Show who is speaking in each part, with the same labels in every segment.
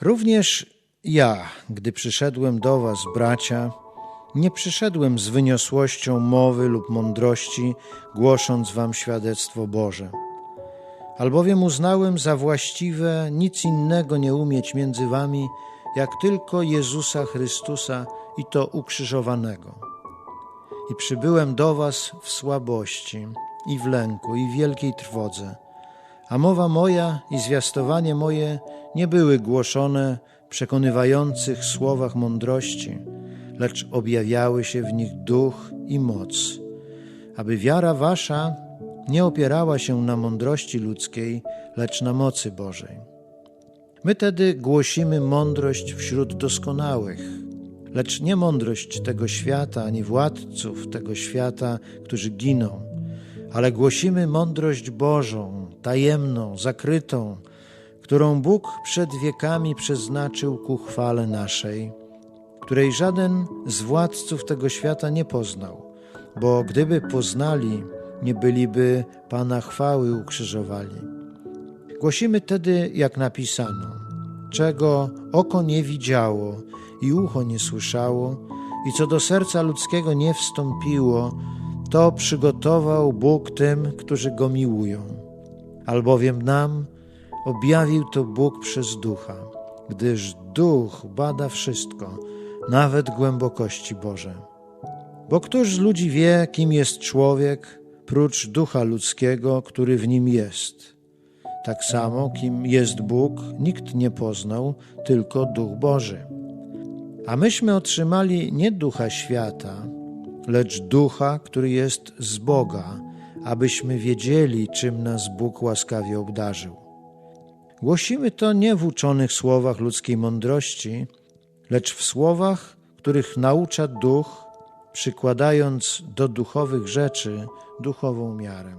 Speaker 1: Również ja, gdy przyszedłem do Was, bracia, nie przyszedłem z wyniosłością mowy lub mądrości, głosząc Wam świadectwo Boże. Albowiem uznałem za właściwe nic innego nie umieć między Wami, jak tylko Jezusa Chrystusa i to ukrzyżowanego. I przybyłem do Was w słabości, i w lęku, i w wielkiej trwodze. A mowa moja i zwiastowanie moje nie były głoszone w przekonywających słowach mądrości, lecz objawiały się w nich duch i moc, aby wiara wasza nie opierała się na mądrości ludzkiej, lecz na mocy Bożej. My tedy głosimy mądrość wśród doskonałych, lecz nie mądrość tego świata, ani władców tego świata, którzy giną, ale głosimy mądrość Bożą, tajemną, zakrytą, którą Bóg przed wiekami przeznaczył ku chwale naszej, której żaden z władców tego świata nie poznał, bo gdyby poznali, nie byliby Pana chwały ukrzyżowali. Głosimy tedy, jak napisano, czego oko nie widziało i ucho nie słyszało, i co do serca ludzkiego nie wstąpiło, to przygotował Bóg tym, którzy go miłują. Albowiem nam objawił to Bóg przez ducha, gdyż duch bada wszystko, nawet głębokości Boże. Bo któż z ludzi wie, kim jest człowiek, prócz ducha ludzkiego, który w nim jest? Tak samo, kim jest Bóg, nikt nie poznał, tylko duch Boży. A myśmy otrzymali nie ducha świata, lecz ducha, który jest z Boga, abyśmy wiedzieli, czym nas Bóg łaskawie obdarzył. Głosimy to nie w uczonych słowach ludzkiej mądrości, lecz w słowach, których naucza duch, przykładając do duchowych rzeczy duchową miarę.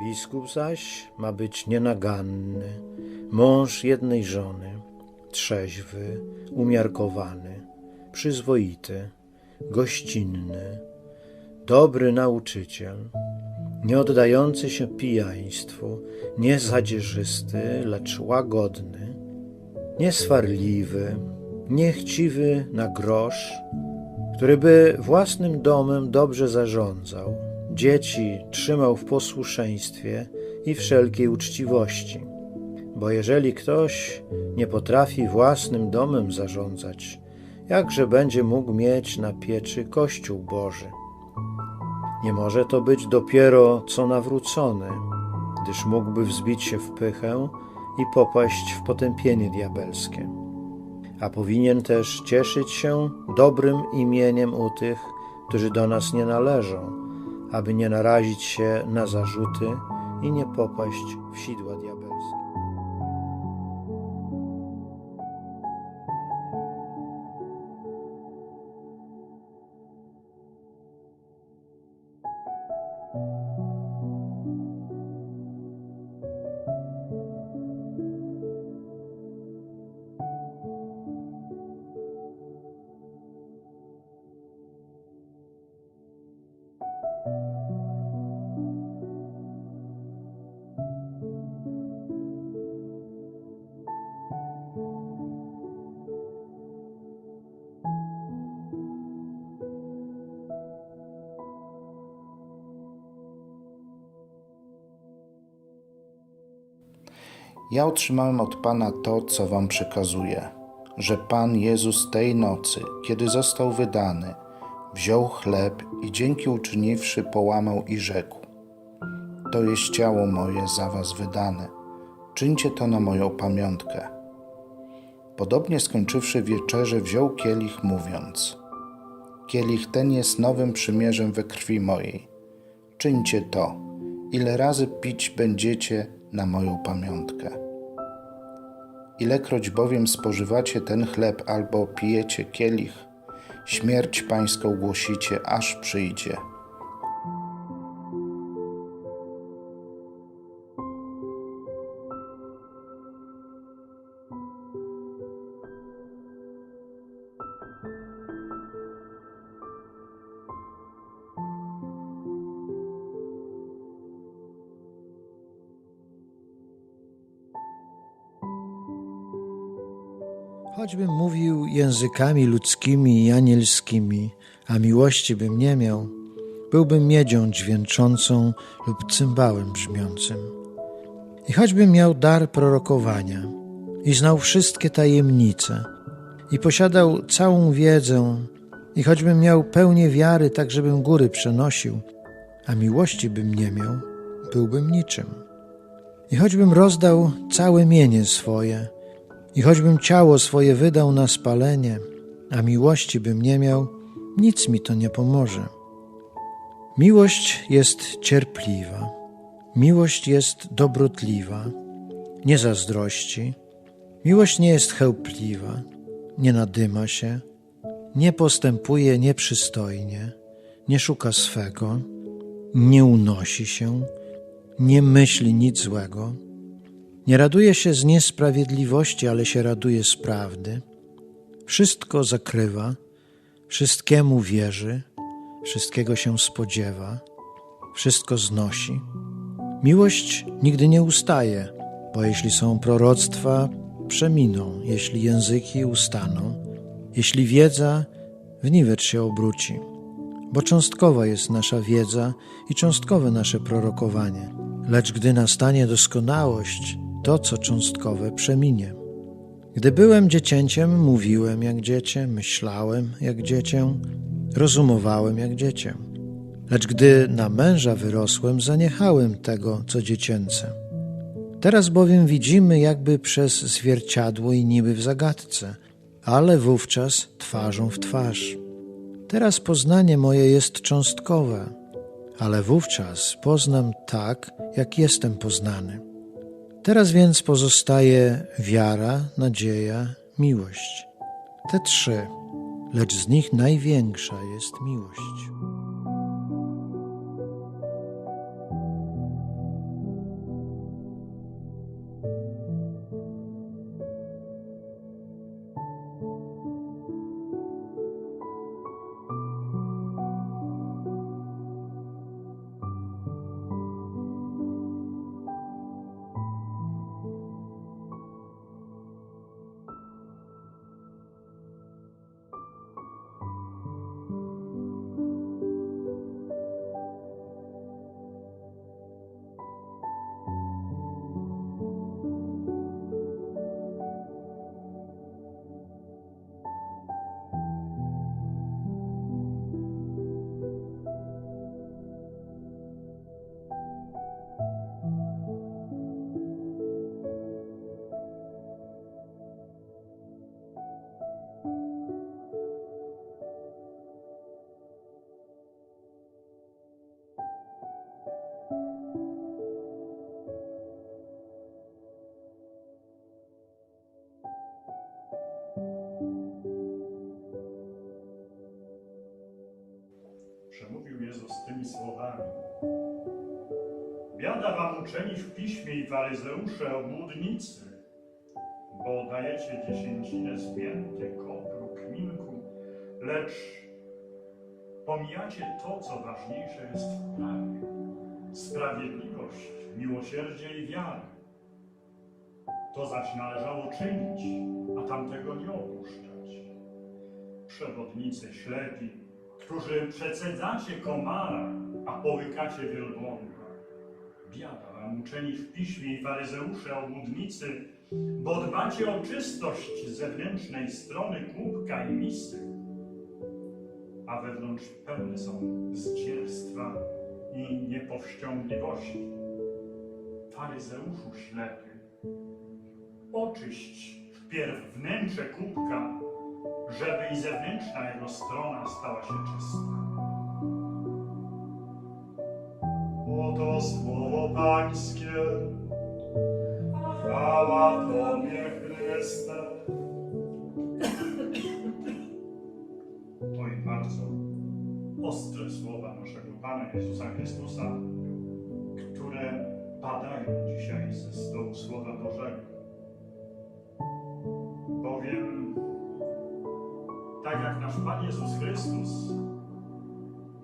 Speaker 1: Biskup zaś ma być nienaganny, mąż jednej żony, trzeźwy, umiarkowany, przyzwoity, gościnny, dobry nauczyciel, nie oddający się pijaństwu, nie zadzierzysty, lecz łagodny, nieswarliwy, niechciwy na grosz, który by własnym domem dobrze zarządzał, dzieci trzymał w posłuszeństwie i wszelkiej uczciwości. Bo jeżeli ktoś nie potrafi własnym domem zarządzać, jakże będzie mógł mieć na pieczy Kościół Boży? Nie może to być dopiero co nawrócony, gdyż mógłby wzbić się w pychę i popaść w potępienie diabelskie. A powinien też cieszyć się dobrym imieniem u tych, którzy do nas nie należą, aby nie narazić się na zarzuty i nie popaść w sidła diabelskie.
Speaker 2: Ja otrzymałem od Pana to, co Wam przekazuję, że Pan Jezus tej nocy, kiedy został wydany, wziął chleb i dzięki uczyniwszy połamał i rzekł: To jest ciało moje za Was wydane. Czyńcie to na moją pamiątkę. Podobnie skończywszy wieczerzę, wziął kielich, mówiąc: Kielich ten jest nowym przymierzem we krwi mojej. czyńcie to, ile razy pić będziecie na moją pamiątkę. Ilekroć bowiem spożywacie ten chleb albo pijecie kielich, śmierć pańską głosicie, aż przyjdzie.
Speaker 1: Choćbym mówił językami ludzkimi i anielskimi, a miłości bym nie miał, byłbym miedzią dźwięczącą lub cymbałem brzmiącym. I choćbym miał dar prorokowania i znał wszystkie tajemnice i posiadał całą wiedzę, i choćbym miał pełnię wiary, tak żebym góry przenosił, a miłości bym nie miał, byłbym niczym. I choćbym rozdał całe mienie swoje, i choćbym ciało swoje wydał na spalenie, a miłości bym nie miał, nic mi to nie pomoże. Miłość jest cierpliwa, miłość jest dobrotliwa, nie zazdrości, miłość nie jest chełpliwa, nie nadyma się, nie postępuje nieprzystojnie, nie szuka swego, nie unosi się, nie myśli nic złego nie raduje się z niesprawiedliwości, ale się raduje z prawdy. Wszystko zakrywa, wszystkiemu wierzy, wszystkiego się spodziewa, wszystko znosi. Miłość nigdy nie ustaje, bo jeśli są proroctwa, przeminą, jeśli języki ustaną, jeśli wiedza, w niwecz się obróci. Bo cząstkowa jest nasza wiedza i cząstkowe nasze prorokowanie. Lecz gdy nastanie doskonałość, to, co cząstkowe, przeminie. Gdy byłem dziecięciem, mówiłem jak dziecię, myślałem jak dziecię, rozumowałem jak dziecię. Lecz gdy na męża wyrosłem, zaniechałem tego, co dziecięce. Teraz bowiem widzimy jakby przez zwierciadło i niby w zagadce, ale wówczas twarzą w twarz. Teraz poznanie moje jest cząstkowe, ale wówczas poznam tak, jak jestem poznany. Teraz więc pozostaje wiara, nadzieja, miłość. Te trzy, lecz z nich największa jest miłość.
Speaker 3: Biada wam uczeni w piśmie i faryzeusze obłudnicy, bo dajecie dziesięcinę z mięty, kopru, kminku, lecz pomijacie to, co ważniejsze jest w prawie. Sprawiedliwość, miłosierdzie i wiarę. To zaś należało czynić, a tamtego nie opuszczać. Przewodnicy ślepi, którzy przecedzacie komara, a połykacie wielbłąda. Biada wam uczeni w piśmie i faryzeusze obłudnicy, bo dbacie o czystość zewnętrznej strony kubka i misy, a wewnątrz pełne są zdzierstwa i niepowściągliwości. Faryzeuszu ślepy, oczyść wpierw wnętrze kubka, żeby i zewnętrzna jego strona stała się czysta. Oto słowo Pańskie. Chwała Tobie, Chryste. To i bardzo ostre słowa naszego Pana Jezusa Chrystusa, które padają dzisiaj ze stołu Słowa Bożego. Bowiem, tak jak nasz Pan Jezus Chrystus,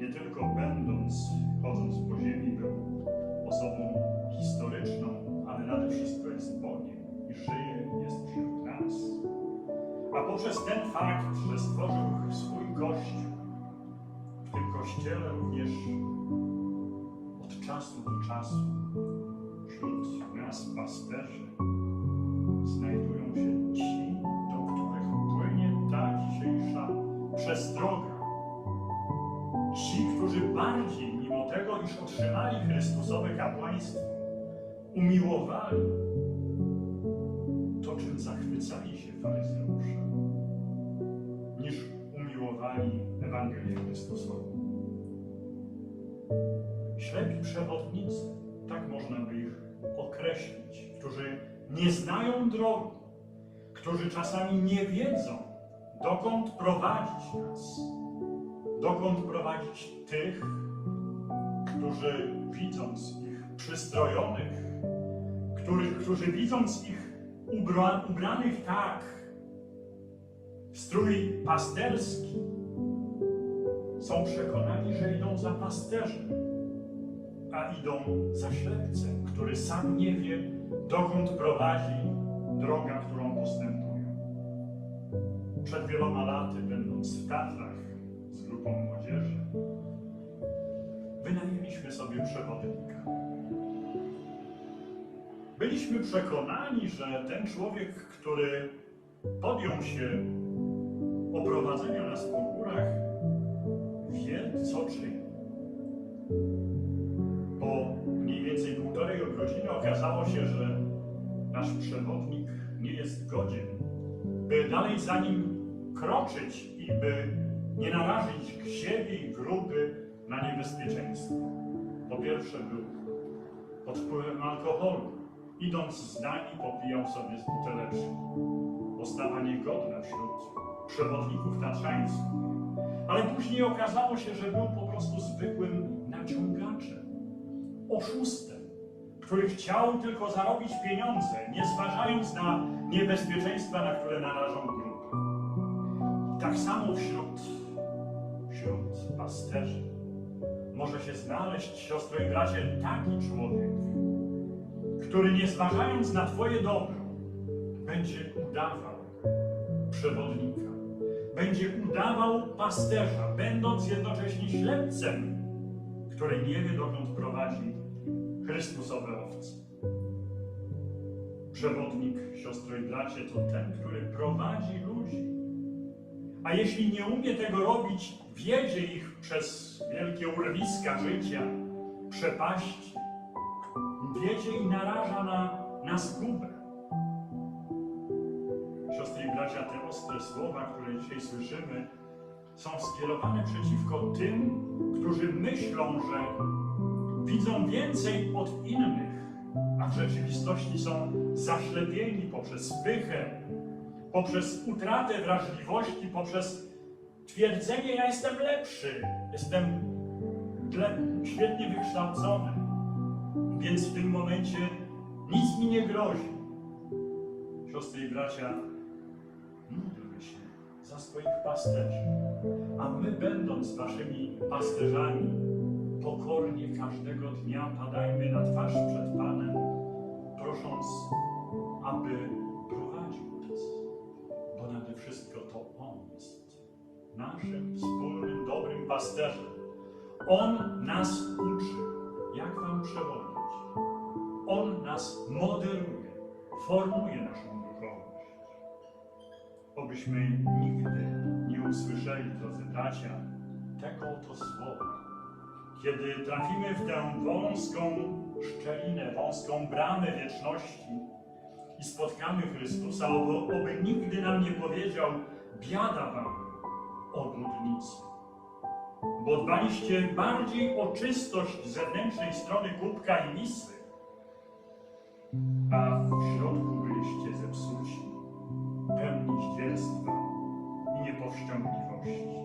Speaker 3: nie tylko będąc, chodząc po ziemi, był osobą historyczną, ale nade wszystko jest Bogiem i żyje, jest wśród nas. A poprzez ten fakt, że stworzył swój Kościół, w tym Kościele również od czasu do czasu wśród nas pasterzy znajdują się ci, do których płynie ta dzisiejsza przestroga. Którzy bardziej, mimo tego, iż otrzymali Chrystusowe kapłaństwo, umiłowali to, czym zachwycali się faryzeusze, niż umiłowali Ewangelię Chrystusową. Ślepi przewodnicy, tak można by ich określić, którzy nie znają drogi, którzy czasami nie wiedzą, dokąd prowadzić nas, dokąd prowadzić tych, którzy widząc ich przystrojonych, których, którzy widząc ich ubra, ubranych tak, w strój pasterski, są przekonani, że idą za pasterzem, a idą za ślepcem, który sam nie wie, dokąd prowadzi droga, którą postępują. Przed wieloma laty, będąc w Tatrach z grupą młodzieży, wynajęliśmy sobie przewodnika. Byliśmy przekonani, że ten człowiek, który podjął się oprowadzenia nas po górach, wie, co czyni. Po mniej więcej półtorej godziny okazało się, że nasz przewodnik nie jest godzien, by dalej za nim kroczyć i by nie narazić siebie i grupy na niebezpieczeństwo. Po pierwsze był pod wpływem alkoholu. Idąc z nami popijał sobie z buteleczki. Postawa niegodna wśród przewodników tatrzańskich. Ale później okazało się, że był po prostu zwykłym naciągaczem, oszustem, który chciał tylko zarobić pieniądze, nie zważając na niebezpieczeństwa, na które narażą grupę. Tak samo wśród, wśród pasterzy może się znaleźć, siostro i bracie, taki człowiek, który nie zważając na Twoje dobro, będzie udawał przewodnika, będzie udawał pasterza, będąc jednocześnie ślepcem, który nie wie, dokąd prowadzi Chrystusowe owce. Przewodnik, siostro i bracie, to ten, który prowadzi ludzi. A jeśli nie umie tego robić, wiedzie ich przez wielkie urwiska życia, przepaści, wiedzie i naraża na, na zgubę. Siostry i bracia, te ostre słowa, które dzisiaj słyszymy, są skierowane przeciwko tym, którzy myślą, że widzą więcej od innych, a w rzeczywistości są zaślepieni poprzez pychę, poprzez utratę wrażliwości, poprzez twierdzenie: Ja jestem lepszy, jestem świetnie wykształcony, więc w tym momencie nic mi nie grozi. Siostry i bracia, módlmy się za swoich pasterzy, a my, będąc waszymi pasterzami, pokornie każdego dnia padajmy na twarz przed Panem, prosząc, aby wszystko to On jest naszym wspólnym, dobrym pasterzem. On nas uczy, jak Wam przewodzić. On nas moderuje, formuje naszą duchowość. Obyśmy nigdy nie usłyszeli, drodzy bracia, tego oto słowa. Kiedy trafimy w tę wąską szczelinę, wąską bramę wieczności i spotkamy Chrystusa, oby, nigdy nam nie powiedział, biada wam, obłudnicy, bo dbaliście bardziej o czystość zewnętrznej strony kubka i misy, a w środku byliście zepsuci, pełni zdzierstwa i niepowściągliwości.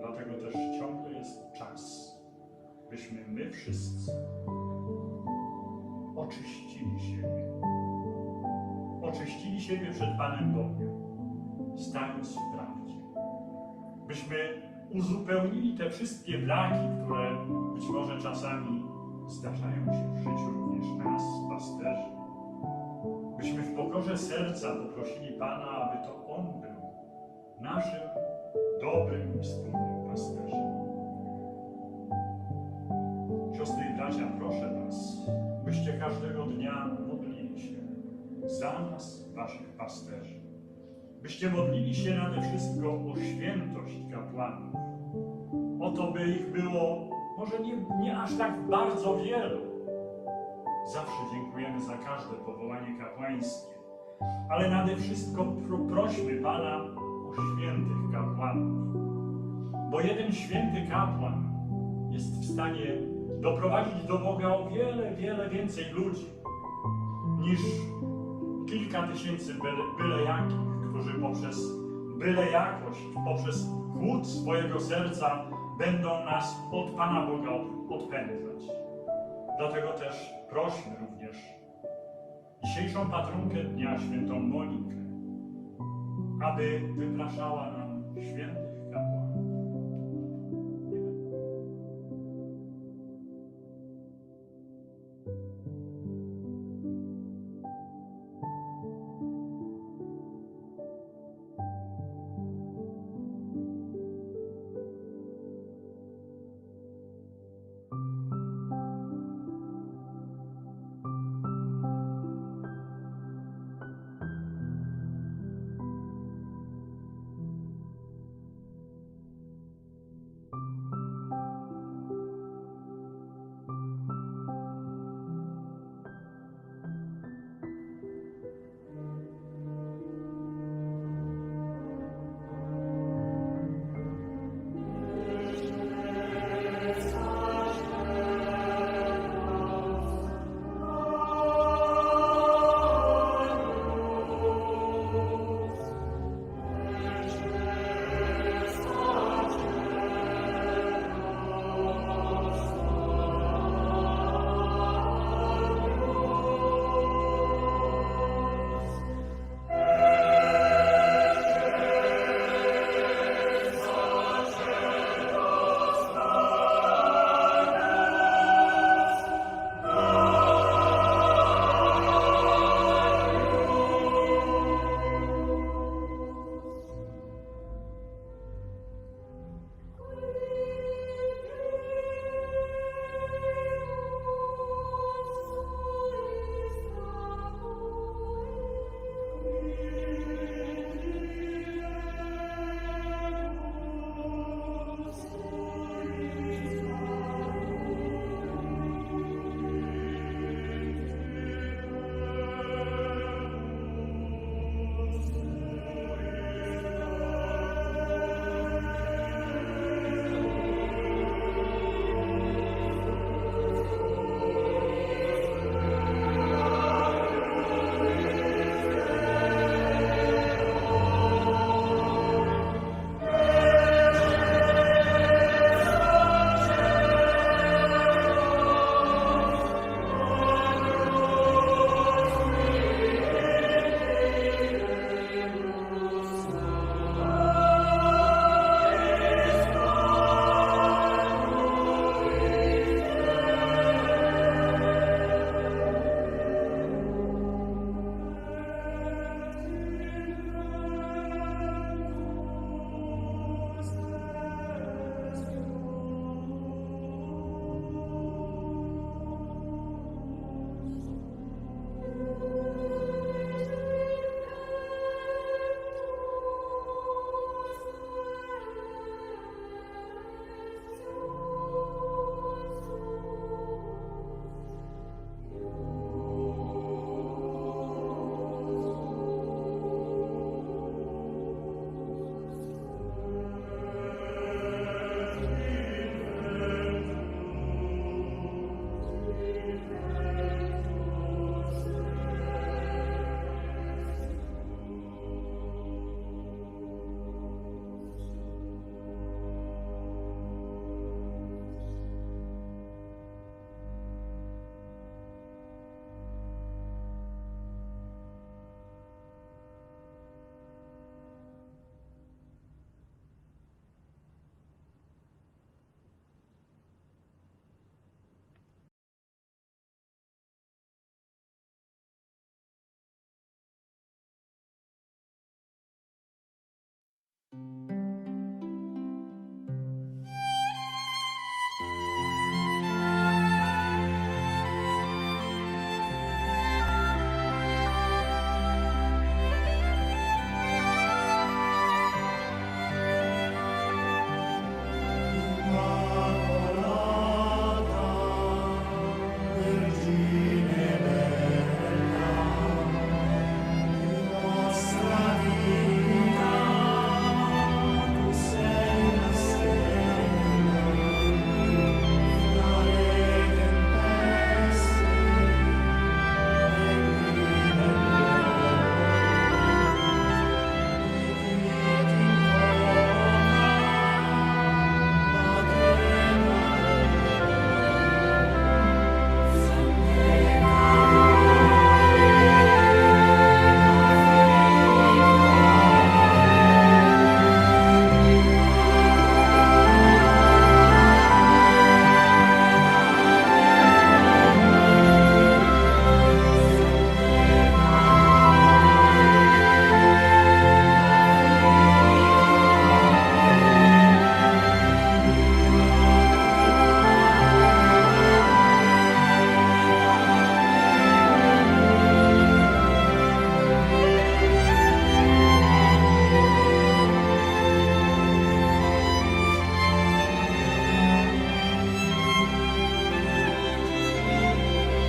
Speaker 3: Dlatego też ciągle jest czas, byśmy my wszyscy oczyścili siebie. Oczyścili siebie przed Panem Bogiem, stając w prawdzie. Byśmy uzupełnili te wszystkie braki, które być może czasami zdarzają się w życiu również nas, pasterzy. Byśmy w pokorze serca poprosili Pana, aby to On był naszym dobrym i wspólnym pasterzem. Siostry i bracia, proszę Was, byście każdego dnia modlili się za nas, Waszych pasterzy. Byście modlili się nade wszystko o świętość kapłanów. O to, by ich było może nie, nie aż tak bardzo wielu. Zawsze dziękujemy za każde powołanie kapłańskie, ale nade wszystko pro, prośmy Pana o świętych kapłanów. Bo jeden święty kapłan jest w stanie doprowadzić do Boga o wiele, wiele więcej ludzi niż kilka tysięcy byle, byle jakich, którzy poprzez byle jakość, poprzez chłód swojego serca będą nas od Pana Boga odpędzać. Dlatego też prośmy również dzisiejszą patronkę dnia, świętą Monikę, aby wypraszała nam świętych Thank you.